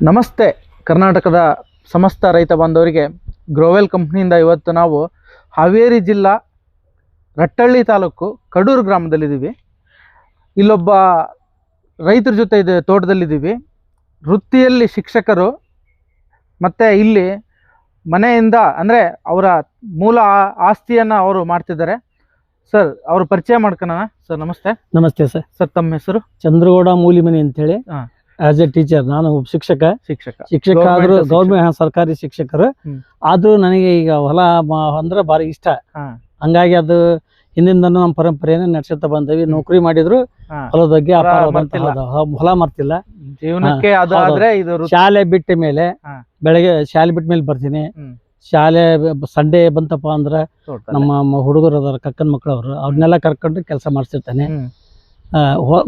ನಮಸ್ತೆ. ಕರ್ನಾಟಕದ ಸಮಸ್ತ ರೈತ ಬಾಂಧವರಿಗೆ ಗ್ರೋವೆಲ್ ಕಂಪ್ನಿಯಿಂದ ಇವತ್ತು ನಾವು ಹಾವೇರಿ ಜಿಲ್ಲಾ ರಟ್ಟಳ್ಳಿ ತಾಲೂಕು ಕಡೂರು ಗ್ರಾಮದಲ್ಲಿದ್ದೀವಿ. ಇಲ್ಲೊಬ್ಬ ರೈತರ ಜೊತೆ ಇದೆ ತೋಟದಲ್ಲಿದ್ದೀವಿ. ವೃತ್ತಿಯಲ್ಲಿ ಶಿಕ್ಷಕರು ಮತ್ತು ಇಲ್ಲಿ ಮನೆಯಿಂದ ಅಂದರೆ ಅವರ ಮೂಲ ಆಸ್ತಿಯನ್ನು ಅವರು ಮಾಡ್ತಿದ್ದಾರೆ. ಸರ್ ಅವರು ಪರಿಚಯ ಮಾಡ್ಕೊಳ್ಳೋಣ ಸರ್ ನಮಸ್ತೆ. ನಮಸ್ತೆ ಸರ್. ಸರ್ ತಮ್ಮ ಹೆಸರು? ಚಂದ್ರಗೌಡ ಮೂಲಿಮನಿ ಅಂತೇಳಿ ಹಾ. ಆಸ್ ಎ ಟೀಚರ್ ನಾನು ಒಬ್ಬ ಶಿಕ್ಷಕ. ಶಿಕ್ಷಕ ಶಿಕ್ಷಕ. ಆದ್ರೂ ಗೌರ್ಮೆಂಟ್ ಸರ್ಕಾರಿ ಶಿಕ್ಷಕರು. ಅದು ಆದ್ರೂ ನನಗೆ ಈಗ ಹೊಲ ಅಂದ್ರೆ ಬಾರಿ ಇಷ್ಟ. ಹಂಗಾಗಿ ಅದು ಹಿಂದಿಂದ ನಮ್ಮ ಪರಂಪರೆಯನ್ನು ನಡೆಸುತ್ತಾ ಬಂದವಿ. ನೌಕರಿ ಮಾಡಿದ್ರು ಹೊಲದ ಬಗ್ಗೆ ಹೊಲ ಮರ್ತಿಲ್ಲ. ಜೀವನಕ್ಕೆ ಶಾಲೆ ಬಿಟ್ಟ ಮೇಲೆ. ಬೆಳಗ್ಗೆ ಶಾಲೆ ಬಿಟ್ಟ ಮೇಲೆ ಬರ್ತೀನಿ. ಶಾಲೆ ಸಂಡೇ ಬಂತಪ್ಪ ಅಂದ್ರೆ ನಮ್ಮ ಹುಡುಗರು ಅದಾರ ಕಕ್ಕನ ಮಕ್ಕಳವರು ಅವ್ರನ್ನೆಲ್ಲ ಕರ್ಕೊಂಡು ಕೆಲಸ ಮಾಡಿಸಿರ್ತಾನೆ.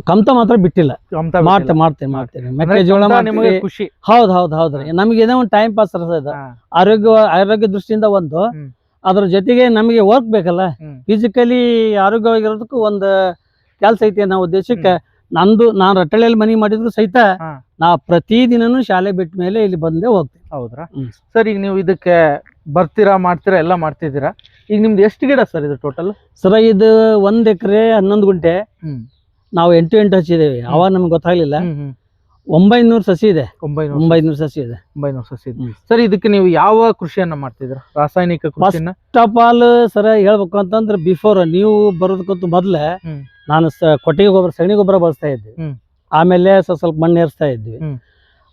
ಕಮ್ತ ಮಾತ್ರ ಬಿಟ್ಟಿಲ್ಲ. ಮಾಡ್ತೇನೆ. ಮಾಡ್ತೇನೆ ಮಾಡ್ತೇನೆ ಮೆಕ್ಕೆಜೋಳ ನಿಮಗೆ ಖುಷಿ. ಹೌದ್ ಹೌದ್ ಹೌದ್ರಿ ನಮಗೆ ಏನೋ ಒಂದು ಟೈಮ್ ಪಾಸ್ ಹಾ. ಆರೋಗ್ಯ ಆರೋಗ್ಯ ದೃಷ್ಟಿಯಿಂದ ಒಂದು. ಅದ್ರ ಜೊತೆಗೆ ನಮಗೆ ವರ್ಕ್ ಬೇಕಲ್ಲ. ಫಿಸಿಕಲಿ ಆರೋಗ್ಯವಾಗಿರೋದಕ್ಕೂ ಒಂದು ಕೆಲಸ ಐತಿ ಅನ್ನೋ ಉದ್ದೇಶಕ್ಕೆ ನಂದು ನಾನು ರಟ್ಟಳೆಯಲ್ಲಿ ಮನಿ ಮಾಡಿದ್ರು ಸಹಿತ ನಾ ಪ್ರತಿದಿನನೂ ಶಾಲೆ ಬಿಟ್ಟ ಮೇಲೆ ಇಲ್ಲಿ ಬಂದೇ ಹೋಗ್ತೀನಿ. ಹೌದ್ರಾ. ಸರ್ ಈಗ ನೀವು ಇದಕ್ಕೆ ಬರ್ತೀರಾ ಮಾಡ್ತೀರಾ ಎಲ್ಲ ಮಾಡ್ತಿದ್ದೀರಾ? ಈಗ ನಿಮ್ದು ಎಷ್ಟು ಗಿಡ ಸರ್ ಇದು ಟೋಟಲ್ ಸರ ಇದು ಒಂದ್ ಎಕರೆ ಹನ್ನೊಂದು ಗುಂಟೆ. ನಾವು ಎಂಟು ಎಂಟು ಹಚ್ಚಿದ್ದೇವೆ ಅವಾಗ ನಮ್ಗೆ ಗೊತ್ತಾಗ್ಲಿಲ್ಲ. ಒಂಬೈನೂರು ಸಸಿ ಇದೆ. ಒಂಬೈನೂರು ಒಂಬೈನೂರು ಸಸಿ ಇದೆ. ಒಂಬೈನೂರು ಸಸಿ ಇದೆ. ಸರ್ ಇದಕ್ಕೆ ನೀವು ಯಾವ ಕೃಷಿಯನ್ನ ಮಾಡ್ತಿದ್ರ ರಾಸಾಯನಿಕ ಕೃಷಿನ ಫಸ್ಟ್ ಆಫ್ ಆಲ್ ಸರ ಹೇಳ್ಬೇಕು ಅಂತಂದ್ರೆ ಬಿಫೋರ್ ನೀವು ಬರೋದಕ್ಕಂತ ಮೊದ್ಲೇ ನಾನು ಕೊಟ್ಟಿಗೆ ಗೊಬ್ಬರ ಸಗಣಿ ಗೊಬ್ಬರ ಬಳಸ್ತಾ ಇದ್ವಿ. ಆಮೇಲೆ ಸ್ವಲ್ಪ ಸ್ವಲ್ಪ ಮಣ್ಣು ಏರಿಸ್ತಾ ಇದ್ವಿ.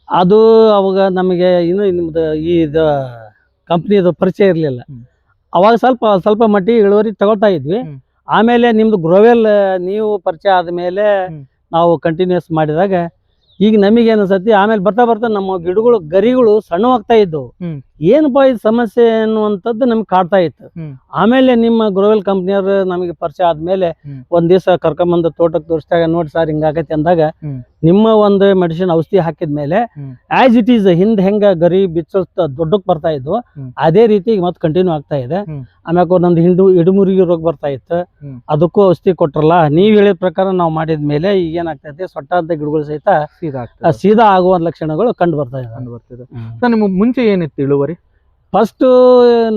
ಅದು ಅವಾಗ ನಮಗೆ ಇನ್ನು ನಿಮ್ದು ಈ ಇದು ಕಂಪ್ನಿದು ಪರಿಚಯ ಇರಲಿಲ್ಲ. ಅವಾಗ ಸ್ವಲ್ಪ ಸ್ವಲ್ಪ ಮಟ್ಟಿಗೆ ಇಳುವರಿ ತಗೊಳ್ತಾ ಇದ್ವಿ. ಆಮೇಲೆ ನಿಮ್ದು ಗ್ರೋವೆಲ್ ನೀವು ಪರಿಚಯ ಆದ್ಮೇಲೆ ನಾವು ಕಂಟಿನ್ಯೂಸ್ ಮಾಡಿದಾಗ ಈಗ ನಮಗೆ ಅನಿಸತಿ ಆಮೇಲೆ ಬರ್ತಾ ಬರ್ತಾ ನಮ್ಮ ಗಿಡಗಳು ಗರಿಗಳು ಸಣ್ಣವಾಗ್ತಾ ಇದ್ದವು. ಏನಪ್ಪಾ ಇದು ಸಮಸ್ಯೆ ಅನ್ನುವಂಥದ್ದು ನಮ್ಗೆ ಕಾಡ್ತಾ ಇತ್ತು. ಆಮೇಲೆ ನಿಮ್ಮ ಗ್ರೋವೆಲ್ ಕಂಪ್ನಿಯವರು ನಮಗೆ ಪರಿಚಯ ಆದ್ಮೇಲೆ. ಒಂದ್ ದಿವಸ ಕರ್ಕೊಂಬಂದು ತೋಟಕ್ಕೆ ತೋರಿಸಿದಾಗ ನೋಡಿ ಸರ್ ಹಿಂಗಾಗೈತೆ ಅಂದಾಗ ನಿಮ್ಮ ಒಂದು ಮೆಡಿಸಿನ್ ಔಷಧಿ ಹಾಕಿದ ಮೇಲೆ ಆಸ್ ಇಟ್ ಈಸ್ ಹಿಂದ್ ಹೆಂಗ ಗರಿ ಬಿಚ್ಚ ದೊಡ್ಡಕ್ ಬರ್ತಾ ಇದ್ವು. ಅದೇ ರೀತಿ ಮತ್ತೆ ಕಂಟಿನ್ಯೂ ಆಗ್ತಾ ಇದೆ. ಆಮ್ಯಾಕ ನಂದು ಹಿಂಡು ಇಡುಮುರುಗಿ ರೋಗ ಬರ್ತಾ ಇತ್ತು. ಅದಕ್ಕೂ ಔಷಧಿ ಕೊಟ್ರಲ್ಲ ನೀವ್ ಹೇಳಿದ ಪ್ರಕಾರ ನಾವು ಮಾಡಿದ ಮೇಲೆ ಈಗ ಏನಾಗ್ತೈತಿ ಸೊಟ್ಟ ಅಂತ ಗಿಡಗಳು ಸಹಿತ ಸೀದಾ ಆಗುವ ಲಕ್ಷಣಗಳು ಕಂಡು ಬರ್ತಾ ಇದೆ ಮುಂಚೆ ಏನಿತ್ತು ಇಳುವರಿ? ಫಸ್ಟ್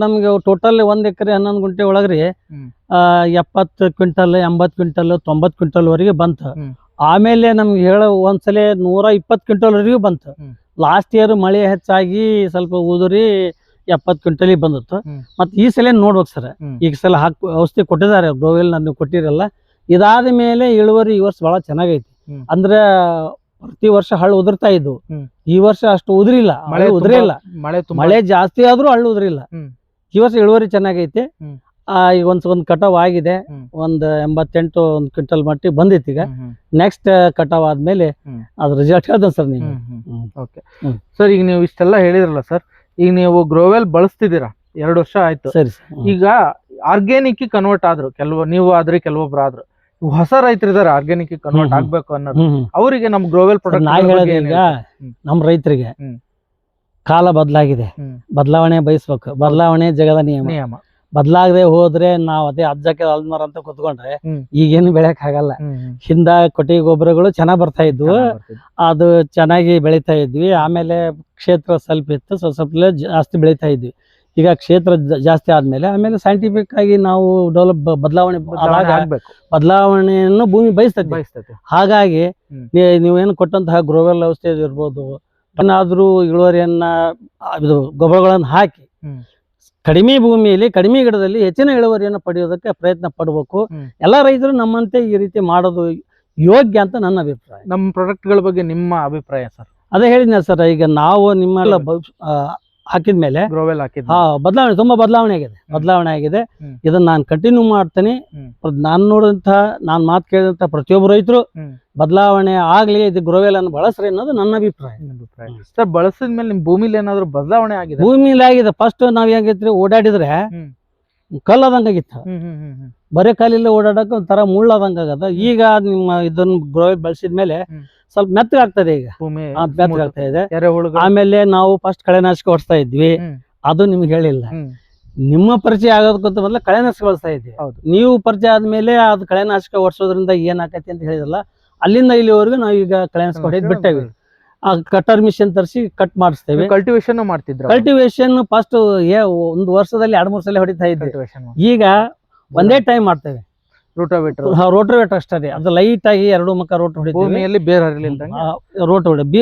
ನಮ್ಗೆ ಟೋಟಲ್ ಒಂದ್ ಎಕರೆ ಹನ್ನೊಂದು ಗುಂಟೆ ಒಳಗ್ರಿ ಎಪ್ಪತ್ತು ಕ್ವಿಂಟಲ್ ಎಂಬತ್ತು ಕ್ವಿಂಟಲ್ ತೊಂಬತ್ತು ಕ್ವಿಂಟಲ್ ವರೆಗೆ ಬಂತು ಆಮೇಲೆ ನಮ್ಗೆ ಹೇಳೋ ಒಂದ್ಸಲ ನೂರ ಇಪ್ಪತ್ ಕ್ವಿಂಟಲ್ ವರೆಗೂ ಬಂತು. ಲಾಸ್ಟ್ ಇಯರ್ ಮಳೆ ಹೆಚ್ಚಾಗಿ ಸ್ವಲ್ಪ ಉದುರಿ ಎಪ್ಪತ್ ಕ್ವಿಂಟಲ್ ಬಂದಿತ್ತು. ಮತ್ತೆ ಈ ಸಲ ನೋಡ್ಬೇಕು ಸರ್. ಈಗ ಸಲ ಹಾಕ್ ಔಷಧಿ ಕೊಟ್ಟಿದ್ದಾರೆ ಗೋವೆಲ್ ನಾನು ಕೊಟ್ಟಿರಲ್ಲ. ಇದಾದ ಮೇಲೆ ಇಳುವರಿ ಈ ವರ್ಷ ಬಹಳ ಚೆನ್ನಾಗೈತಿ. ಅಂದ್ರೆ ಪ್ರತಿ ವರ್ಷ ಹಳ್ಳು ಉದುರ್ತಾ ಇದ್ವು. ಈ ವರ್ಷ ಅಷ್ಟು ಉದುರಿಲ್ಲ. ಮಳೆ ಉದುರಿಲ್ಲ. ಮಳೆ ಮಳೆ ಜಾಸ್ತಿ ಆದ್ರೂ ಹಳ್ಳು ಉದುರಿಲ್ಲ. ಈ ವರ್ಷ ಇಳುವರಿ ಚೆನ್ನಾಗೈತಿ. ಆ, ಈಗ ಒಂದ್ ಒಂದ್ ಕಟಾವ್ ಆಗಿದೆ. ಒಂದ್ ಎಂಬತ್ತೆಂಟು ಒಂದ್ ಕ್ವಿಂಟಲ್ ಮಟ್ಟಿ ಬಂದೈತಿ ಈಗ. ನೆಕ್ಸ್ಟ್ ಕಟಾವ್ ಆದ್ಮೇಲೆ. ಅದ್ರ ರಿಸಲ್ಟ್ ಹೇಳ್ದೆ ಸರ್ ನೀವು. ಓಕೆ ಸರ್ ಈಗ ನೀವು ಇಷ್ಟೆಲ್ಲ ಹೇಳಿದ್ರಲ್ಲ ಸರ್ ಈಗ ನೀವು ಗ್ರೋವೆಲ್ ಬಳಸ್ತಿದ್ದೀರಾ? ಎರಡು ವರ್ಷ ಆಯ್ತು. ಸರಿ. ಈಗ ಆರ್ಗ್ಯಾನಿಕ್ ಕನ್ವರ್ಟ್ ಆದ್ರು ಕೆಲವು ನೀವು ಆದ್ರೆ ಕೆಲವೊಬ್ರು ಆದ್ರು. ಹೊಸ ರೈತರು ಇದಾರೆ ಆರ್ಗ್ಯಾನಿಕ್ ಕನ್ವರ್ಟ್. ಆಗ್ಬೇಕು ಅನ್ನೋದು. ಅವರಿಗೆ ನಮ್ ಗ್ರೋವೆಲ್ ಪ್ರೊಡಕ್ಟ್ ನಾ ಹೇಳೋದು ಈಗ ಹ್ಮ್. ನಮ್ ರೈತರಿಗೆ. ಕಾಲ ಬದಲಾಗಿದೆ. ಬದಲಾವಣೆ ಬಯಸ್ಬೇಕು ಬದಲಾವಣೆ ಜಗದ ನಿಯಮ ನಿಯಮ ಬದಲಾಗದೆ ಹೋದ್ರೆ ನಾವ್ ಅದೇ ಅಜ್ಜಕ್ಕೆ ಅಲ್ಮರ್ ಅಂತ ಕುತ್ಕೊಂಡ್ರೆ. ಈಗೇನು ಬೆಳೆಯಕ್ ಆಗಲ್ಲ. ಹಿಂದ ಕೊಟ್ಟಿಗೆ ಗೊಬ್ಬರಗಳು ಚೆನ್ನಾಗ್ ಬರ್ತಾ ಇದ್ವು. ಅದು ಚೆನ್ನಾಗಿ ಬೆಳಿತಾ ಇದ್ವಿ ಆಮೇಲೆ ಕ್ಷೇತ್ರ ಸ್ವಲ್ಪ ಇತ್ತು ಸ್ವಲ್ಪ ಸ್ವಲ್ಪ ಜಾಸ್ತಿ ಬೆಳಿತಾ ಇದ್ವಿ ಈಗ ಕ್ಷೇತ್ರ ಜಾಸ್ತಿ ಆದ್ಮೇಲೆ ಆಮೇಲೆ ಸೈಂಟಿಫಿಕ್ ಆಗಿ ನಾವು ಡೆವಲಪ್ ಬದಲಾವಣೆ ಬದಲಾವಣೆಯನ್ನು ಭೂಮಿ ಬಯಸ್ತದೆ. ಬಯಸ್ತದೆ. ಹಾಗಾಗಿ ನೀವೇನು ಕೊಟ್ಟಂತಹ ಗ್ರೋವೆಲ್ ಔಷಧಿ ಇರ್ಬೋದು ಏನಾದ್ರೂ ಇಳುವರಿಯನ್ನ ಇದು ಗೊಬ್ಬರಗಳನ್ನು ಹಾಕಿ. ಕಡಿಮೆ ಭೂಮಿಯಲ್ಲಿ ಕಡಿಮೆ ಗಿಡದಲ್ಲಿ ಹೆಚ್ಚಿನ ಇಳುವರಿಯನ್ನು ಪಡೆಯೋದಕ್ಕೆ ಪ್ರಯತ್ನ ಪಡಬೇಕು. ಎಲ್ಲ ರೈತರು ನಮ್ಮಂತೆ ಈ ರೀತಿ ಮಾಡೋದು ಯೋಗ್ಯ ಅಂತ ನನ್ನ ಅಭಿಪ್ರಾಯ. ನಮ್ಮ ಪ್ರಾಡಕ್ಟ್ಗಳ ಬಗ್ಗೆ ನಿಮ್ಮ ಅಭಿಪ್ರಾಯ ಸರ್? ಅದೇ ಹೇಳಿದ್ನ ಸರ್ ಈಗ ನಾವು ಆ, ಹಾಕಿದ್ಮೇಲೆ ಗ್ರೋವೆಲ್ ಹಾಕಿದ್ ಹಾ ಬದಲಾವಣೆ ತುಂಬಾ ಬದಲಾವಣೆ ಆಗಿದೆ. ಬದಲಾವಣೆ ಆಗಿದೆ. ಇದನ್ನ ನಾನು ಕಂಟಿನ್ಯೂ ಮಾಡ್ತೇನೆ. ನಾನು ನೋಡಿದಂತ ನಾನ್ ಮಾತು ಕೇಳಿದಂತ ಪ್ರತಿಯೊಬ್ಬ ರೈತರು ಬದಲಾವಣೆ ಆಗ್ಲಿ ಇದು ಗ್ರೋವೆಲ್ ಅನ್ನು ಬಳಸ್ರಿ ಅನ್ನೋದು ನನ್ನ ಅಭಿಪ್ರಾಯ. ಸರ್ ಬಳಸಿದ್ಮೇಲೆ ನಿಮ್ ಭೂಮಿಲಿ ಏನಾದ್ರು ಬದಲಾವಣೆ ಆಗಿದೆ? ಭೂಮಿಲಿ ಆಗಿದೆ. ಫಸ್ಟ್ ನಾವ್ ಹೆಂಗೈತ್ರಿ ಓಡಾಡಿದ್ರೆ. ಕಲ್ಲದಂಗಾಗಿತ್ತು ಬರೀ ಕಾಲಿಲ್ಲ ಓಡಾಡಕ್ಕೆ ಒಂಥರ ಮುಳ್ಳಾದಂಗ ಆಗದ. ಈಗ ನಿಮ್ಮ ಇದನ್ನ ಗ್ರೋವೆಲ್ ಬಳಸಿದ್ಮೇಲೆ. ಸ್ವಲ್ಪ ಮೆತ್ತಗಾಗ್ತದೆ ಈಗ. ಭೂಮಿ ಮೆತ್ತಗಾಗ್ತಾ ಇದೆ ಆಮೇಲೆ ನಾವು ಫಸ್ಟ್ ಕಳೆನಾಶಕ ಹೊಡ್ಸ್ತಾ ಇದ್ವಿ. ಅದು ನಿಮ್ಗೆ ಹೇಳಿಲ್ಲ. ನಿಮ್ಮ ಪರಿಚಯ ಆಗೋದಕ್ಕಿಂತ ಮೊದಲು ಕಳೆನಾಶಕ ಬಳಸ್ತಾ ಇದ್ವಿ. ಹೌದು. ನೀವು ಪರಿಚಯ ಆದ್ಮೇಲೆ ಅದು ಕಳೆನಾಶಕ ಹೊಡ್ಸೋದ್ರಿಂದ ಏನಾಗತ್ತೆ ಅಂತ ಹೇಳಿದ್ರಲ್ಲ ಅಲ್ಲಿಂದ ಇಲ್ಲಿವರೆಗೂ ನಾವು ಈಗ ಕಳೆನಾಶಕ ಹೊಡೆದ್ ಬಿಟ್ಟೇವಿ. ಆ ಕಟರ್ ಮಿಷನ್ ತರಿಸಿ ಕಟ್ ಮಾಡಿಸ್ತೇವೆ. ಕಲ್ಟಿವೇಶನ್ ಮಾಡ್ತಿದ್ರು ಕಲ್ಟಿವೇಶನ್ ಫಸ್ಟ್ ಒಂದು ವರ್ಷದಲ್ಲಿ ಎರಡ್ ಮೂರ್ ಸಲ ಹೊಡಿತಾ ಇದ್ದೇವೆ ಈಗ ಒಂದೇ ಟೈಮ್ ಮಾಡ್ತೇವೆ. ರೂಟೋವೇಟರ್ ರೋಟೋವೇಟರ್ ಅಷ್ಟೇ ರೀ. ಅದು ಲೈಟ್ ಆಗಿ ಎರಡು ಮುಖ ರೋಟ್ ಹೊಡಿತೀವಿ. ಭೂಮಿಯಲ್ಲಿ ಬೇರೆ ಹರಿಲಿಲ್ಲ ರೋಟ್ ಹೊಡಿ ಬಿ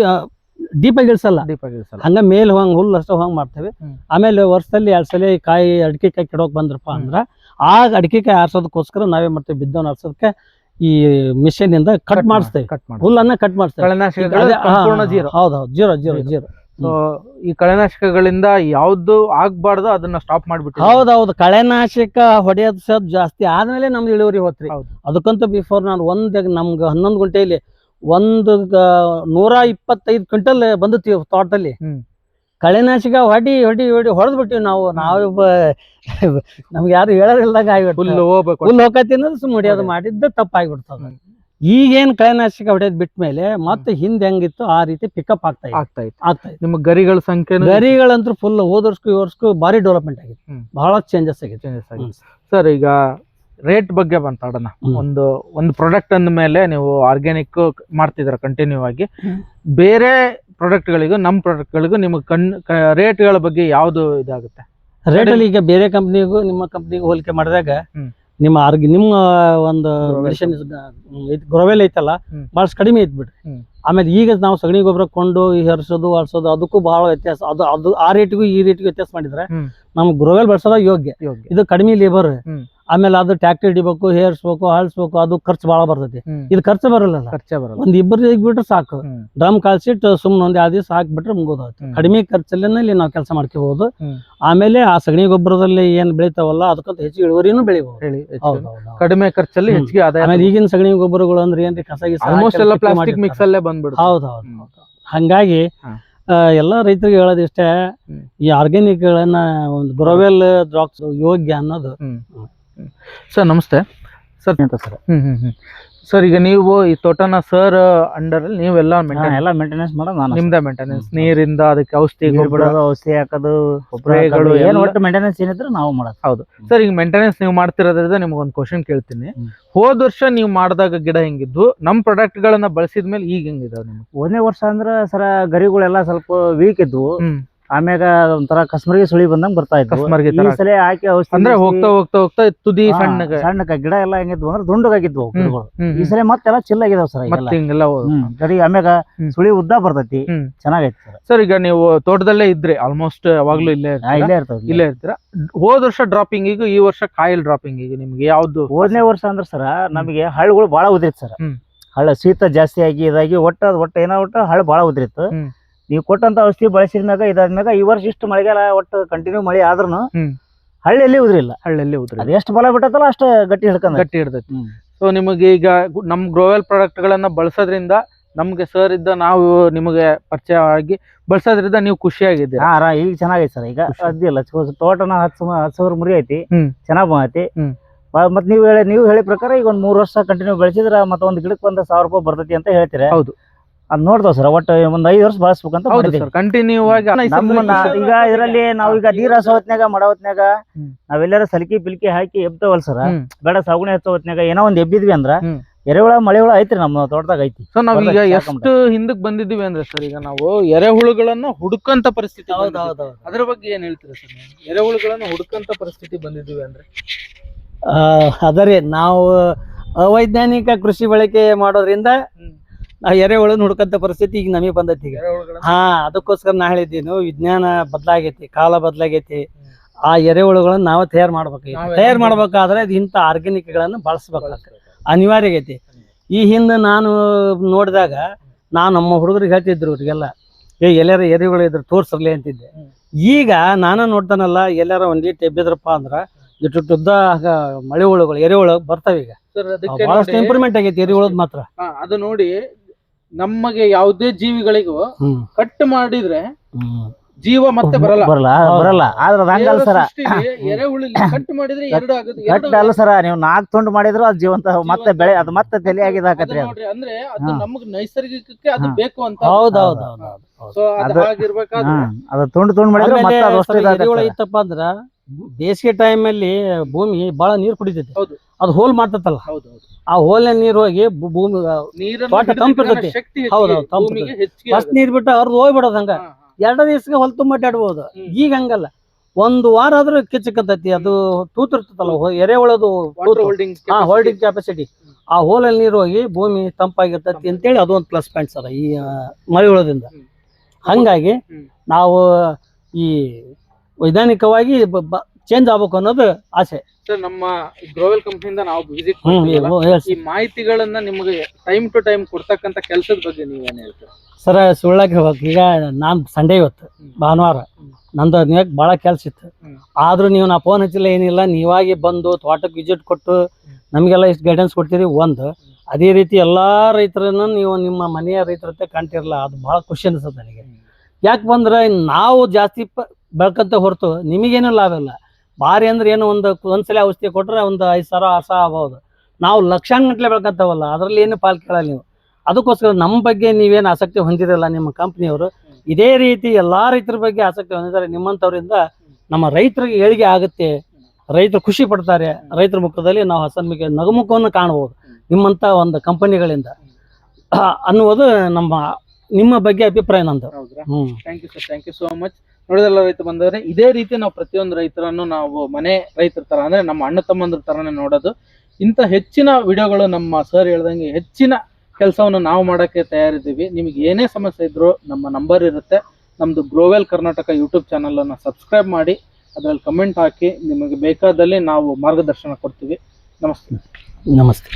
ಡೀಪ್ ಆಗಿ ಇಳಿಸಲ್ಲ ದೀಪ ಗಿಳಿಸಲ್ಲ. ಹಂಗ ಮೇಲೆ ಹೋಗಂಗ್ ಹುಲ್ಲು ಅಷ್ಟೇ ಹೋಗಂಗ್ ಮಾಡ್ತೇವೆ. ಆಮೇಲೆ ವರ್ಷದಲ್ಲಿ ಎರಡು ಸಲ ಕಾಯಿ ಅಡಿಕೆ ಕಾಯಿ ಕೆಡೋಕ್ ಬಂದ್ರಪ್ಪ. ಅಂದ್ರ ಆಗ ಅಡಿಕೆ ಕಾಯಿ ಆರ್ಸೋದಕ್ಕೋಸ್ಕರ ನಾವೇ ಮಾಡ್ತೇವೆ. ಬಿದ್ದವನ್ನ ಆರ್ಸೋದಕ್ಕೆ ಈ ಮಿಷನ್ ಇಂದ ಕಟ್ ಮಾಡಿಸ್ತೇವೆ. ಕಟ್ ಮಾಡಿ ಹುಲ್ಲನ್ನ ಕಟ್ ಮಾಡಿಸ್ತೇವೆ. ಹಾ, ಹೌದೌದು ಜೀರೋ ಜೀರೋ. ಜೀರೋ. ಸೊ ಈ ಕಳೆನಾಶಕಗಳಿಂದ ಯಾವ್ದು ಆಗ್ಬಾರ್ದು ಅದನ್ನ ಸ್ಟಾಪ್ ಮಾಡ್ಬಿಟ್ಟು ಹೌದೌದು ಕಳೆನಾಶಕ ಹೊಡೆಯೋದು ಸದ್ ಜಾಸ್ತಿ ಆದ್ಮೇಲೆ ನಮ್ದು ಇಳುವರಿ ಹೋತ್ರಿ. ಅದಕ್ಕಂತೂ ಬಿಫೋರ್ ನಾನು ಒಂದ್ ನಮ್ಗೆ ಹನ್ನೊಂದು ಗಂಟೆಯಲ್ಲಿ ಒಂದು ನೂರ ಇಪ್ಪತ್ತೈದು ಕ್ವಿಂಟಲ್ ಬಂದಿತ್ತು ತೋಟದಲ್ಲಿ. ಕಳೆನಾಶಕ ಹೊಡಿ ಹೊಡಿ ಹೊಡಿ ಹೊಡೆದ್ ಬಿಟ್ಟಿವಿ ನಾವು ನಾವು ನಮ್ಗೆ ಯಾರು ಹೇಳೋದಿಲ್ದಾಗ ಆಗ್ಬಿಟ್ಟು ಹುಲ್ಲು ಹೋಗ್ಬೇಕು. ಹುಲ್ಲು ಹೋಗತಿ ಅನ್ನೋದು ಸುಮ್ಮನೆ ಹೊಡಿಯೋದು ಮಾಡಿದ್ದ ತಪ್ಪಾಗ್ಬಿಡ್ತದ. ಈಗೇನ್ ಕಳೆನಾಶಕ ಹೊಡೆದ್ ಬಿಟ್ಟ ಮೇಲೆ ಮತ್ತೆ ಹಿಂದೆ ಹೆಂಗಿತ್ತು ಆ ರೀತಿ ಪಿಕಪ್ ಆಗ್ತಾ ಆಗ್ತಾ ಇತ್ತು ಆಗ್ತಾ ಇದೆ. ನಿಮ್ಮ ಗರಿಗಳ ಸಂಖ್ಯೆ ಗರಿಗಳಂತೂ ಫುಲ್ ಹೋದ ವರ್ಷಕ್ಕೂ ಈ ವರ್ಷಕ್ಕೂ ಭಾರಿ ಡೆವಲಪ್ಮೆಂಟ್ ಆಗಿದೆ. ಹ್ಮ್. ಬಹಳ ಚೇಂಜಸ್ ಆಗಿದೆ. ಚೇಂಜಸ್ ಆಗಿದೆ. ಸರ್ ಈಗ ರೇಟ್ ಬಗ್ಗೆ ಮಾತಾಡೋಣ. ಒಂದು ಒಂದು ಪ್ರಾಡಕ್ಟ್ ಅಂದ ಮೇಲೆ ನೀವು ಆರ್ಗ್ಯಾನಿಕ್ ಮಾಡ್ತಿದ್ರ ಕಂಟಿನ್ಯೂ ಆಗಿ. ಬೇರೆ ಪ್ರಾಡಕ್ಟ್ಗಳಿಗೂ ನಮ್ಮ ಪ್ರಾಡಕ್ಟ್ಗಳಿಗೂ ನಿಮಗೆ ಕಣ್ ರೇಟ್ಗಳ ಬಗ್ಗೆ ಯಾವ್ದು ಇದಾಗುತ್ತೆ? ರೇಟ್ ಅಲ್ಲಿ ಈಗ ಬೇರೆ ಕಂಪ್ನಿಗೂ ನಿಮ್ಮ ಕಂಪ್ನಿಗೂ ಹೋಲಿಕೆ ಮಾಡಿದಾಗ. ನಿಮ್ಮ ಆರ್ಗಿ ನಿಮ್ಮ ಒಂದು ಗ್ರೋವೆಲ್ ಐತಲ್ಲ ಬಹಳ ಬಹಳಷ್ಟು ಕಡಿಮೆ ಐತ್ ಬಿಡ್ರಿ. ಆಮೇಲೆ ಈಗ ನಾವು ಸಗಣಿ ಗೊಬ್ಬರ ಕೊಂಡು ಹರಿಸೋದು ಹರಿಸೋದು ಅದಕ್ಕೂ ಬಹಳ ವ್ಯತ್ಯಾಸ. ಅದು ಅದು ಆ ರೇಟ್ಗೂ ಈ ರೇಟ್ಗೂ ವ್ಯತ್ಯಾಸ ಮಾಡಿದ್ರೆ. ನಮ್ಗೆ ಗ್ರೋವೆಲ್ ಬಳಸೋದ ಯೋಗ್ಯ. ಇದು ಕಡಿಮೆ ಲೇಬರ್. ಆಮೇಲೆ ಅದು ಟ್ಯಾಕ್ಟರ್ ಹಿಡಿಬೇಕು ಹೇರ್ಸ್ಬೇಕು ಹಳ್ಸಬೇಕು ಅದು ಖರ್ಚು ಬಹಳ ಬರ್ತೈತಿ. ಇದು ಖರ್ಚು ಬರಲ್ಲ ಖರ್ಚೆ ಬರಲ್ಲ. ಒಂದ್ ಇಬ್ಬರು ಬಿಟ್ರೆ ಸಾಕು. ಡ್ರಮ್ ಕಾಲ್ಸಿಟ್ಟು ಸುಮ್ಮನೆ ಒಂದ್ ಯಾವ ದಿವಸ ಹಾಕ್ಬಿಟ್ರೆ ಮುಗೋದಾಯ್ತು. ಕಡಿಮೆ ಖರ್ಚಲ್ಲೇ ಇಲ್ಲಿ ನಾವು ಕೆಲಸ ಮಾಡ್ಕೋಬಹುದು ಆಮೇಲೆ ಆ ಸಗಣಿ ಗೊಬ್ಬರದಲ್ಲಿ ಏನ್ ಬೆಳಿತಾವಲ್ಲ ಅದಕ್ಕಂತ ಹೆಚ್ಚು ಇಳುವರಿನೂ ಬೆಳಿಬಹುದು ಕಡಿಮೆ ಖರ್ಚಲ್ಲಿ. ಹೆಚ್ಚಿಗೆ ಆಮೇಲೆ ಈಗಿನ ಸಗಣಿ ಗೊಬ್ಬರಗಳು ಅಂದ್ರೆ ಏನ್ರಿ ಕಸ ಗಿಸ ಪ್ಲಾಸ್ಟಿಕ್ ಮಿಕ್ಸ್ ಅಲ್ಲೇ ಬಂದ್ಬಿಡುತ್ತೆ. ಹೌದು ಹೌದು ಹಂಗಾಗಿ. ಎಲ್ಲಾ ರೈತರಿಗೆ ಹೇಳೋದಿಷ್ಟೇ ಇಷ್ಟೇ ಈ ಆರ್ಗ್ಯಾನಿಕ್ ಗಳನ್ನ ಒಂದು ಗ್ರೋವೆಲ್ ಡ್ರಾಪ್ಸ್ ಯೋಗ್ಯ ಅನ್ನೋದು. ಸರ್ ನಮಸ್ತೆ. ಸರ್ ಅಂತ ಸರ್? ಸರ್ ಈಗ ನೀವು ಈ ತೋಟನ ಸರ್ ಅಂಡರ್ ಅಲ್ಲಿ ನೀವೆಲ್ಲ ಎಲ್ಲ ಮೇಂಟೆನೆನ್ಸ್ ಮಾಡೋದು ನಾನು ನಿಮ್ದ ಮೇಂಟೆನೆನ್ಸ್ ನೀರಿಂದ ಅದಕ್ಕೆ ಔಷಧಿ ಬಿಡೋದು ಔಷಧಿ ಹಾಕೋದು ಗೊಬ್ಬರಗಳು ಏನು ಒಟ್ಟು ಮೇಂಟೆನೆನ್ಸ್ ಏನಿದ್ರು ನಾವು ಮಾಡೋದು. ಸರ್ ಈಗ ಮೇಂಟೆನೆನ್ಸ್ ನೀವು ಮಾಡ್ತಿರೋದ್ರಿಂದ ನಿಮ್ಗೆ ಒಂದು ಕ್ವಶನ್ ಕೇಳ್ತೀನಿ. ಹೋದ ವರ್ಷ ನೀವು ಮಾಡಿದಾಗ ಗಿಡ ಹೆಂಗಿದ್ವು? ನಮ್ಮ ಪ್ರಾಡಕ್ಟ್ ಗಳನ್ನ ಬಳಸಿದ ಮೇಲೆ ಈಗ ಹೆಂಗಿದಾವೆ ನಿಮ್ಗೆ? ಒಂದನೇ ವರ್ಷ ಅಂದ್ರೆ ಸರ ಗರಿಗಳೆಲ್ಲ ಸ್ವಲ್ಪ ವೀಕ್ ಇದ್ವು. ಹ್ಮ್. ಆಮ್ಯಾಗ ಒಂಥರ ಕಸ್ಮರಿಗೆ ಸುಳಿ ಬಂದಂಗ ಬರ್ತಾ ಇತ್ತು ಕಸ್ಮರ್ಗೆ ಈ ತರ ಸಲ ಹಾಕಿ ಔಷಧಿ ಅಂದ್ರೆ ಹೋಗ್ತಾ ಹೋಗ್ತಾ ಹೋಗ್ತಾ ತುದಿ ಹಾ, ಸಣ್ಣಕ ಸಣ್ಣಗ ಗಿಡ ಎಲ್ಲ ಹೆಂಗಿದ್ವು ಅಂದ್ರೆ ದುಂಡಗಾಗಿದ್ವು ಅವು ಹ್ಮ್. ಗಿಡಗಳು ಹ್ಮ್, ಈ ಹ್ಮ್. ಸಲ ಮತ್ತೆಲ್ಲ ಚಿಲ್ಲಾಗಿದಾವ್ ಸರ್ ಮತ್ತೆ ಹಿಂಗೆಲ್ಲ ಹೋದ್- ಹ್ಮ್ ಆಮ್ಯಾಗ ಹ್ಮ್. ಸುಳಿ ಉದ್ದ ಬರ್ತೈತಿ ಹ್ಮ್. ಚೆನ್ನಾಗೈತಿ ಸರ್ ಸರ್ ಈಗ ನೀವು ತೋಟದಲ್ಲೇ ಇದ್ರಿ ಆಲ್ಮೋಸ್ಟ್ ಯಾವಾಗ್ಲೂ ಇಲ್ಲೇ ಇರ್ತೀರಾ? ಇಲ್ಲೇ ಇರ್ತಾವ ಇಲ್ಲೇ ಇರ್ತೀರಾ ಹೋದ ವರ್ಷ ಡ್ರಾಪಿಂಗ್ ಈಗ ಈ ವರ್ಷ ಕಾಯಿಲ್ ಡ್ರಾಪಿಂಗ್ ಈಗ ನಿಮ್ಗೆ ಯಾವ್ದು ಹೋದನೇ ವರ್ಷ ಅಂದ್ರೆ ಸರ ನಮಗೆ ಹಳ್ಳುಗಳು ಬಹಳ ಉದ್ರಿತ್ ಸರ್ ಹ್ಮ್. ಹಳ್ಳ ಶೀತ ಜಾಸ್ತಿ ಆಗಿ ಇದಾಗಿ ಒಟ್ಟ ಅದ್ ಒಟ್ಟ ಏನೋ ಒಟ್ಟ ಹಳ್ಳ ಬಹಳ ಉದ್ರಿತ್ತು ಹ್ಮ್. ನೀವು ಕೊಟ್ಟಂತ ಔಷಧಿ ಬಳಸಿದ್ಮ್ಯಾಗ ಇದಾದ್ಮ್ಯಾಗ ಈ ವರ್ಷ ಇಷ್ಟು ಮಳೆಗಾಲ ಒಟ್ಟು ಕಂಟಿನ್ಯೂ ಮಳೆ ಆದ್ರೂ. ಹಳ್ಳಿಯಲ್ಲಿ ಉದ್ರಿಲ್ಲ. ಹಳ್ಳಿಯಲ್ಲಿ ಉದ್ರಿ ಅದು ಎಷ್ಟು ಬಲ ಬಿಟ್ಟತಲ್ಲ ಅಷ್ಟು ಗಟ್ಟಿ ಹಿಡ್ಕೊಂಡು ಗಟ್ಟಿ ಹಿಡ್ದೈತಿ. ಸೊ ನಿಮಗೆ ಈಗ ನಮ್ಮ ನಮ್ ಗ್ರೋವೆಲ್ ಪ್ರಾಡಕ್ಟ್ ಗಳನ್ನ ಬಳಸೋದ್ರಿಂದ ನಮ್ಗೆ ಸರ್ ಇದ್ದ ನಾವು ನಿಮಗೆ ಪರಿಚಯ ಆಗಿ ಬಳಸೋದ್ರಿಂದ ನೀವು ಖುಷಿಯಾಗಿದ್ದೀರಾ? ಹಾ ರಾ- ಈಗ ಚೆನ್ನಾಗೈತಿ ಸರ್ ಈಗ. ಅದಿಲ್ಲ. ತೋಟನ ಹತ್ತು ಹತ್ತು ಸಾವಿರ ಮುರಿ ಐತಿ. ಚೆನ್ನಾಗಿ ಬಂದೈತಿ. ಹ್ಮ್. ಮತ್ ನೀವು ಹೇಳಿ ನೀವು ಹೇಳಿ ಪ್ರಕಾರ ಈಗ ಒಂದ್ ಮೂರ್ ವರ್ಷ ಕಂಟಿನ್ಯೂ ಬೆಳೆಸಿದ್ರ ಮತ್ತ ಒಂದ್ ಗಿಡಕ್ಕೆ ಒಂದ್ ಸಾವಿರ ರೂಪಾಯಿ ಬರ್ತೈತಿ ಅಂತ ಹೇಳ್ತೀರಾ? ಹೌದು. ಅದ್ ನೋಡ್ತಾವ್ ಸರ್ ಒಟ್ಟು ಒಂದ್ ಐದ್ ವರ್ಷ ಬಳಸ್ಬೇಕಂತ ಹೌದು ಮಾಡಿದ್ದೀವಿ. ಸರ್ ಕಂಟಿನ್ಯೂ ಆಗಿ ಈಗ ಇದರಲ್ಲಿ ನಾವು ಈಗ ನೀರ್ ಹಸೋ ಹೊತ್ನ್ಯಾಗ ಮಾಡೋ ಹೊತ್ನ್ಯಾಗ ಹ್ಮ್. ನಾವೆಲ್ಲಾರ ಸಲಿಕೆ ಪಿಲ್ಕಿ ಹಾಕಿ ಎಬ್ತಾವಲ್ ಸರ್ ಹ್ಮ್. ಬೇಡ ಸಾಗುಣಿ ಹಚ್ಚೋ ಹೊತ್ನ್ಯಾಗ ಏನೋ ಒಂದ್ ಎಬ್ಬಿದ್ವಿ ಅಂದ್ರ ಹ್ಮ್. ಎರೆಹುಳ ಮಳೆಹುಳ ಐತ್ರಿ ನಮ್ಮ ತೋಟದಾಗ ಐತಿ ಸೊ ನಾವೀಗ ಬರ್ಬೇಕು, ಎಷ್ಟು ಹಿಂದಕ್ ಬಂದಿದ್ದೀವಿ ಅಂದ್ರೆ ಸರ್ ಈಗ ನಾವು ಎರೆಹುಳುಗಳನ್ನ ಹುಡುಕಂತ ಪರಿಸ್ಥಿತಿ. ಅದ್ರ ಬಗ್ಗೆ ಏನ್ ಹೇಳ್ತೀರಾ ಸರ್ ನೀವು? ಎರೆಹುಳುಗಳನ್ನ ಹುಡುಕಂತ ಪರಿಸ್ಥಿತಿ ಬಂದಿದ್ದೀವಿ ಅಂದ್ರೆ ಆ, ಅದರಿ ನಾವು ಅವೈಜ್ಞಾನಿಕ ಕೃಷಿ ಬಳಕೆ ಮಾಡೋದ್ರಿಂದ. ನಾವು ಎರೆಹುಳನ ಹುಡ್ಕಂತ ಪರಿಸ್ಥಿತಿ ಈಗ ನಮಗೆ ಬಂದೈತಿ ಈಗ. ಹಾ ಅದಕ್ಕೋಸ್ಕರ ನಾ ಹೇಳಿದ್ದೀನಿ ವಿಜ್ಞಾನ ಬದಲಾಗೈತಿ ಕಾಲ ಬದಲಾಗೈತಿ. ಆ ಎರೆಹುಳುಗಳನ್ನ ನಾವು ತಯಾರು ಮಾಡ್ಬೇಕಾಗೈತಿ ತಯಾರು ಮಾಡ್ಬೇಕಾದ್ರೆ ಇಂಥ ಆರ್ಗ್ಯಾನಿಕ್ ಗಳನ್ನ ಬಳಸ್ಬೇಕಾಗ್ತದೆ ಅನಿವಾರ್ಯ ಆಗೈತಿ. ಈ ಹಿಂದೆ ನಾನು ನೋಡಿದಾಗ ನಾನು ನಮ್ಮ ಹುಡುಗರಿಗೆ ಹೇಳ್ತಿದ್ರು ಇವ್ರಿಗೆಲ್ಲ ಏ ಎಲ್ಲಾರ ಎರೆಹುಳು ಇದ್ರೆ ತೋರ್ಸರ್ಲಿ ಅಂತಿದ್ದೆ. ಈಗ ನಾನು ನೋಡ್ತಾನಲ್ಲ ಎಲ್ಲಾರ ಒಂದೀಟ್ ಎಬ್ಬಿದ್ರಪ್ಪ ಅಂದ್ರ ಇಟ್ಟು ಉದ್ದ ಮಳೆ ಹುಳುಗಳು ಎರೆಹುಳು ಬರ್ತಾವ ಈಗ. ಬಹಳಷ್ಟು ಇಂಪ್ರೂವ್ಮೆಂಟ್ ಆಗೈತಿ ಎರೆಹುಳದ್ ಮಾತ್ರ. ಅದು ನೋಡಿ ನಮಗೆ ಯಾವುದೇ ಜೀವಿಗಳಿಗೂ ಕಟ್ ಮಾಡಿದ್ರೆ ಜೀವ ಮತ್ತೆ ಬರಲ್ಲ. ಬರಲ್ಲ ಹೌದು. ಬರಲ್ಲ. ಆದ್ರ ಅದ್ ಹಂಗಲ್ಲ ಸರ. ಎರೆಹುಳಿ ಕಟ್ ಮಾಡಿದ್ರೆ ಎರಡು ಆಗುತ್ತೆ ಅಲ್ಲ ಸರ. ನೀವು ನಾಲ್ಕು ತುಂಡು ಮಾಡಿದ್ರು ಅದು ಜೀವಂತ ಮತ್ತೆ ಬೆಳೆ ಅದು ಮತ್ತೆ ತಲೆ ಆಗಿದ ಹಾಕತ್ರಿ ನೋಡ್ರಿ ಅಂದ್ರೆ ಅದು. ನಮಗ್ ನೈಸರ್ಗಿಕಕ್ಕೆ ಅದು ಬೇಕು ಅಂತ ಹೌದೌದು ಹೌದು ಸೊ ಅದು ಹಾಗಿರ್ಬೇಕಾದ್ರೆ ಅದು ತುಂಡು ತುಂಡು ಮಾಡಿದ್ರೆ ಮತ್ತೆ ಅದು ಅಷ್ಟು ಇದಾಗತ್ತೆ ಇತ್ತಪ್ಪ ಅಂದ್ರ ಬೇಸಿಗೆ ಟೈಮ್ ಅಲ್ಲಿ ಭೂಮಿ ಬಹಳ ನೀರ್ ಕುಡಿತೈತಿ. ಹೌದು. ಅದು ಹೋಲ್ ಮಾಡ್ತತ್ತಲ್ಲ ಆ ಹೋಲ್ನ ನೀರು ಹೋಗಿ ಭೂಮಿ ತೋಟ ಹಿಡಿದಿಟ್ಕೊಳ್ಳೋ ತಂಪು ಇರ್ತೈತಿ. ಹೌದು, ಹೆಚ್ಚಿಗೆ, ತಂಪು ಭೂಮಿಗೆ ಹೆಚ್ಚಿಗೆ ಫಸ್ಟ್. ನೀರ್ ಬಿಟ್ಟು ಅವ್ರದ್ದು ಹೋಗ್ಬಿಡೋದು ಹಂಗ. ಎರಡು ದಿವಸಕ್ಕೆ ಹೊಲ ತುಂಬ ಅಡ್ಡಾಡ್ಬೋದು ಈಗ ಹಂಗಲ್ಲ. ಒಂದು ವಾರ ಆದ್ರೂ ಕಿಚ್ಚಕತ್ತೈತಿ. ಅದು ತೂತಿರ್ತದಲ್ಲ ಎರೆಹುಳದು ಹಾ. ಹೋಲ್ಡಿಂಗ್ ಕೆಪಾಸಿಟಿ ಆ ಹೋಲಲ್ಲಿ ನೀರು ಹೋಗಿ ಭೂಮಿ ತಂಪಾಗಿರ್ತೈತಿ ಅಂತೇಳಿ ಅದು ಒಂದು ಪ್ಲಸ್ ಪಾಯಿಂಟ್ ಸರ್ ಈ ಮಳೆ ಹುಳದಿಂದ. ಹಂಗಾಗಿ ನಾವು ಈ ವೈಜ್ಞಾನಿಕವಾಗಿ ಚೇಂಜ್ ಆಗ್ಬೇಕು ಅನ್ನೋದು ಆಸೆ. ಸರ್ ನಮ್ಮ ಗ್ರೋವೆಲ್ ಕಂಪ್ನಿಯಿಂದ ನಾವು ವಿಸಿಟ್ ಹ್ಮ್ ಈ ಮಾಹಿತಿಗಳನ್ನ ನಿಮಗೆ ಟೈಮ್ ಟು ಟೈಮ್ ಕೊಡ್ತಕ್ಕಂತ ಕೆಲಸದ ಬಗ್ಗೆ ನೀವೇನ್ ಹೇಳ್ತೀರಾ? ಸರ ಸುಳ್ಳಾಗಿ ಈಗ ನಾನ್ ಸಂಡೇ ಇವತ್ತು. ಭಾನುವಾರ. ನಂದು ನೀವಾಗ ಭಾಳ ಕೆಲಸ ಇತ್ತು. ಹ್ಮ್. ಆದ್ರೂ ನೀವು ನಾ ಫೋನ್ ಹಚ್ಚಿಲ್ಲ ಏನಿಲ್ಲ ನೀವಾಗಿ ಬಂದು ತೋಟಕ್ಕೆ ವಿಸಿಟ್ ಕೊಟ್ಟು ನಮಗೆಲ್ಲ ಇಷ್ಟು ಗೈಡೆನ್ಸ್ ಕೊಡ್ತೀರಿ ಒಂದು. ಅದೇ ರೀತಿ ಎಲ್ಲಾ ರೈತರನ್ನು ನೀವು ನಿಮ್ಮ ಮನೆಯ ರೈತರ ಹತ್ರ ಕಾಣ್ತಿರಲ್ಲ ಅದು ಭಾಳ ಖುಷಿ ಅನಿಸುತ್ತೆ ನನಗೆ. ಯಾಕೆ ಬಂದ್ರೆ ನಾವು ಜಾಸ್ತಿ ಪ- ಬೆಳ್ಕಂತ ಹೊರತು ನಿಮಗೇನು ಲಾಭ ಇಲ್ಲ. ಭಾರಿ ಅಂದ್ರೆ ಏನು ಒಂದು ಒಂದ್ಸಲ ಔಷಧಿ ಕೊಟ್ರೆ ಒಂದು ಐದು ಸಾವಿರ ಆರು ಸಾವಿರ ಆಗ್ಬೋದು. ನಾವು ಲಕ್ಷಾಂಗಟ್ಲೆ ಬೆಳ್ಕಂತವಲ್ಲ ಅದರಲ್ಲಿ ಏನು ಪಾಲ್ ಕೇಳಲ್ಲ ನೀವು. ಅದಕ್ಕೋಸ್ಕರ ನಮ್ಮ ಬಗ್ಗೆ ನೀವೇನು ಆಸಕ್ತಿ ಹೊಂದಿರಲ್ಲ ನಿಮ್ಮ ಕಂಪ್ನಿಯವರು ಇದೇ ರೀತಿ ಎಲ್ಲಾ ರೈತರ ಬಗ್ಗೆ ಆಸಕ್ತಿ ಹೊಂದಿದ್ದಾರೆ ನಿಮ್ಮಂಥವ್ರಿಂದ ನಮ್ಮ ರೈತರಿಗೆ ಏಳಿಗೆ ಆಗುತ್ತೆ. ರೈತರು ಖುಷಿ ಪಡ್ತಾರೆ. ರೈತರ ಮುಖದಲ್ಲಿ ನಾವು ಹಸನ್ಮಿಗೆ ನಗುಮುಖವನ್ನು ಕಾಣಬಹುದು ನಿಮ್ಮಂಥ ಒಂದು ಕಂಪನಿಗಳಿಂದ. ಅನ್ನುವುದು ನಮ್ಮ ನಿಮ್ಮ ಬಗ್ಗೆ ಅಭಿಪ್ರಾಯ ನಂದು. Thank you sir thank you so much ನೋಡಿದಲ್ಲ ರೈತ ಬಂದವರೆ ಇದೇ ರೀತಿ ನಾವು ಪ್ರತಿಯೊಂದು ರೈತರನ್ನು ನಾವು ಮನೆ ರೈತರ ತರ ಅಂದ್ರೆ ನಮ್ಮ ಅಣ್ಣ ತಮ್ಮಂದ್ರ ತರನೇ ನೋಡೋದು. ಇಂಥ ಹೆಚ್ಚಿನ ವಿಡಿಯೋಗಳು ನಮ್ಮ ಸರ್ ಹೇಳ್ದಂಗೆ ಹೆಚ್ಚಿನ ಕೆಲಸವನ್ನು ನಾವು ಮಾಡೋಕ್ಕೆ ತಯಾರಿದ್ದೀವಿ. ನಿಮಗೆ ಏನೇ ಸಮಸ್ಯೆ ಇದ್ರೂ ನಮ್ಮ ನಂಬರ್ ಇರುತ್ತೆ. ನಮ್ಮದು ಗ್ರೋವೆಲ್ ಕರ್ನಾಟಕ ಯೂಟ್ಯೂಬ್ ಚಾನಲನ್ನು ಸಬ್ಸ್ಕ್ರೈಬ್ ಮಾಡಿ, ಅದರಲ್ಲಿ ಕಮೆಂಟ್ ಹಾಕಿ ನಿಮಗೆ ಬೇಕಾದಲ್ಲಿ ನಾವು ಮಾರ್ಗದರ್ಶನ ಕೊಡ್ತೀವಿ. ನಮಸ್ತೆ. ನಮಸ್ತೆ.